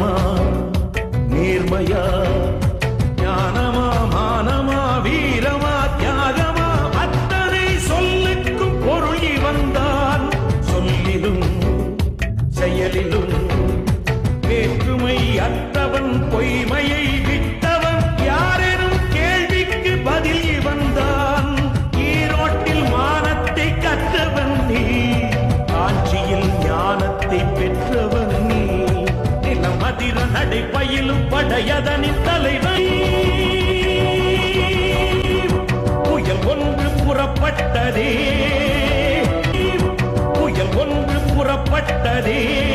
ஞானமா நேர்மையா ஞானமா மானமா வீரமா தியாகமா அத்தனை சொல்லுக்கும் பொருள் வந்தான் சொல்லிலும் செயலிலும் வேற்றுமை அத்த நடை பயிலும் படையதனின் தலைவன் புயல் ஒன்று புறப்பட்டதே. புயல் ஒன்று புறப்பட்டதே.